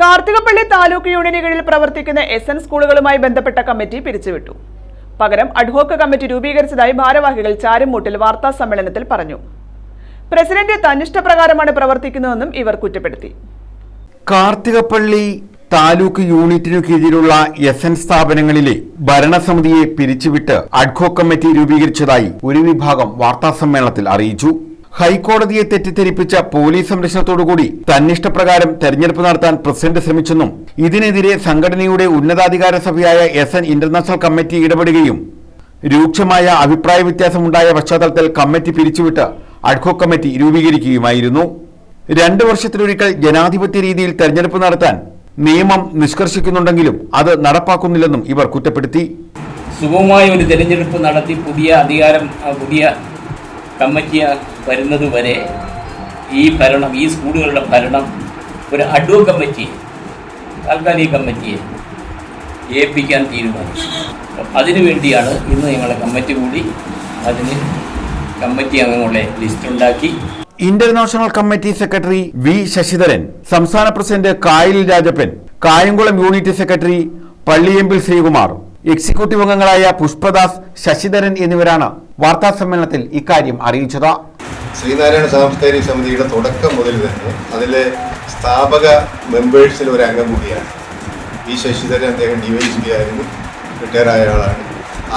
കാർത്തികപ്പള്ളി താലൂക്ക് യൂണിയന് കീഴിൽ പ്രവർത്തിക്കുന്ന S N സ്കൂളുകളുമായി ബന്ധപ്പെട്ട കമ്മിറ്റി പിരിച്ചുവിട്ടു. പകരം അഡ്ഹോക്ക് കമ്മിറ്റി രൂപീകരിച്ചതായി ഭാരവാഹികൾ ചാരുമൂട്ടിൽ വാർത്താ സമ്മേളനത്തിൽ പറഞ്ഞു. പ്രസിഡന്റ് തന്നിഷ്ടപ്രകാരമാണ് പ്രവർത്തിക്കുന്നതെന്നും ഇവർ കുറ്റപ്പെടുത്തി. കാർത്തികപ്പള്ളി താലൂക്ക് യൂണിറ്റിനു കീഴിലുള്ള എസ് എൻ സ്ഥാപനങ്ങളിലെ ഭരണസമിതിയെ പിരിച്ചുവിട്ട് അഡ്ഹോക്ക് കമ്മിറ്റി രൂപീകരിച്ചതായി ഒരു വിഭാഗം വാർത്താസമ്മേളനത്തിൽ അറിയിച്ചു. ഹൈക്കോടതിയെ തെറ്റിദ്ധരിപ്പിച്ച പോലീസ് സംരക്ഷണത്തോടുകൂടി തന്നിഷ്ടപ്രകാരം തെരഞ്ഞെടുപ്പ് നടത്താൻ പ്രസിഡന്റ് ശ്രമിച്ചെന്നും ഇതിനെതിരെ സംഘടനയുടെ ഉന്നതാധികാര സഭയായ എസ് എൻ ഇന്റർനാഷണൽ കമ്മിറ്റി ഇടപെടുകയും രൂക്ഷമായ അഭിപ്രായ വ്യത്യാസമുണ്ടായ പശ്ചാത്തലത്തിൽ കമ്മിറ്റി പിരിച്ചുവിട്ട് അഡ്ഹോ കമ്മിറ്റി രൂപീകരിക്കുകയുമായിരുന്നു. രണ്ടു വർഷത്തിലൊരിക്കൽ ജനാധിപത്യ രീതിയിൽ തെരഞ്ഞെടുപ്പ് നടത്താൻ നിയമം നിഷ്കർഷിക്കുന്നുണ്ടെങ്കിലും അത് നടപ്പാക്കുന്നില്ലെന്നും ഇവർ കുറ്റപ്പെടുത്തി. സുഗമമായ ഒരു തെരഞ്ഞെടുപ്പ് നടത്തി പുതിയ അധികാരം പുതിയ കമ്മിറ്റി വരുന്നത് വരെ ഈ ഭരണം ഈ സ്കൂളുകളുടെ ഭരണം ഒരു അഡ്വോ കമ്മിറ്റി താൽക്കാലിക കമ്മിറ്റിയെ ഏൽപ്പിക്കാൻ തീരുമാനിച്ചു. അതിനു വേണ്ടിയാണ് ഇന്ന് ഞങ്ങളെ കമ്മിറ്റി കൂടി അതിന് കമ്മിറ്റി അംഗങ്ങളുടെ ലിസ്റ്റ് ഉണ്ടാക്കി. International committee secretary V Sasidharan സംസ്ഥാന president Kayal Rajappan Kayamkulam unit secretary പള്ളിയമ്പിൽ Sreekumar executive അംഗങ്ങളായ പുഷ്പദാസ് ശശിധരൻ എന്നിവരാണ് വാർത്താ സമ്മേളനത്തിൽ ഇക്കാര്യം അറിയിച്ചത്. ശ്രീനാരായണ സാംസ്കാരിക സമിതിയുടെ തുടക്കം മുതൽ തന്നെ അതിലെ സ്ഥാപക മെമ്പേഴ്സിൽ ഒരു അംഗം കൂടിയാണ്. ഈ ശശിധരൻ അദ്ദേഹം ഡി വൈ എസ് പി ആയിരുന്നു ആളാണ്.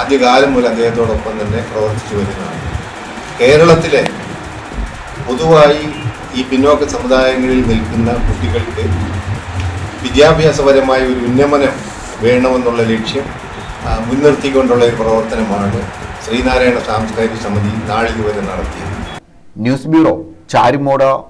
ആദ്യകാലം മുതൽ അദ്ദേഹത്തോടൊപ്പം തന്നെ പ്രവർത്തിച്ചു വരുന്നതാണ്. കേരളത്തിലെ പൊതുവായി ഈ പിന്നോക്ക സമുദായങ്ങളിൽ നിൽക്കുന്ന കുട്ടികൾക്ക് വിദ്യാഭ്യാസപരമായ ഒരു ഉന്നമനം വേണമെന്നുള്ള ലക്ഷ്യം മുൻനിർത്തിക്കൊണ്ടുള്ള ഒരു പ്രവർത്തനമാണ് ശ്രീനാരായണ സാംസ്കാരിക സമിതി നാളിതുവരെ നടത്തിയത് ന്യൂസ് ബ്യൂറോ ചാരുമോട്